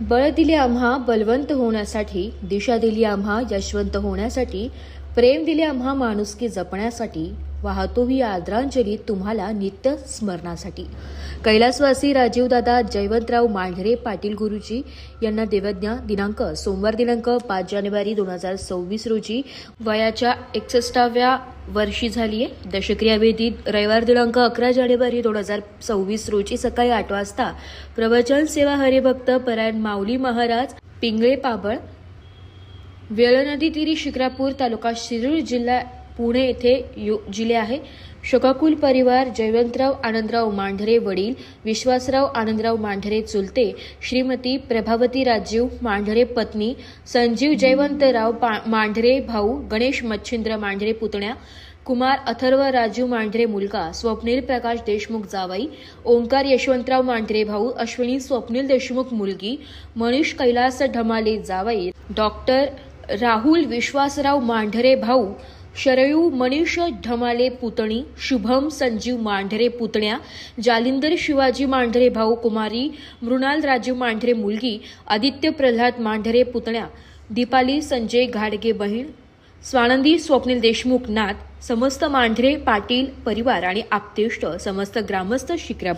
बळ दिले आम्हा बलवंत होण्यासाठी दिशा दिली आम्हा यशवंत होण्यासाठी प्रेम दिले आम्हा माणुसकी जपण्यासाठी वाहतो ही आदरांजली तुम्हाला नित्य स्मरणासाठी. कैलासवासी राजीवदादा जयवंतराव मांढरे पाटील गुरुजी यांना देवज्ञा दिनांक सोमवार दिनांक पाच जानेवारी दोन हजार सव्वीस रोजी वयाच्या एकसष्टाव्या वर्षी झाली आहे. दशक्रिया वेदीत रविवार दिनांक अकरा जानेवारी दोन हजार सव्वीस रोजी सकाळी आठ वाजता प्रवचन सेवा हरिभक्त परायण माऊली महाराज पिंगळे पाबळ वेळनदी तिरी शिक्रापूर तालुका शिरूर जिल्हा पुणे येथे यो जिले आहे. शोकाकुल परिवार जयवंतराव आनंदराव मांढरे वडील विश्वासराव आनंदराव मांढरे चुलते श्रीमती प्रभावती राजीव मांढरे पत्नी संजीव जयवंतराव पा- मांढरे भाऊ गणेश मच्छिंद्र मांढरे पुतण्या कुमार अथर्व राजू मांढरे मुलगा स्वप्नील प्रकाश देशमुख जावई ओंकार यशवंतराव मांढरे भाऊ अश्विनी स्वप्नील देशमुख मुलगी मनीष कैलास ढमाले जावई डॉक्टर राहुल विश्वासराव मांढरे भाऊ शरयू मनीष ढमाले पुतणी शुभम संजीव मांढरे पुतण्या जालिंदर शिवाजी मांढरे भाऊ कुमारी मृणाल राजीव मांढरे मुलगी आदित्य प्रल्हाद मांढरे पुतण्या दीपाली संजय घाडगे बहीण स्वानंदी स्वप्नील देशमुख नाथ समस्त मांढरे पाटील परिवार आणि आप्तेष्ट समस्त ग्रामस्थ शिक्रा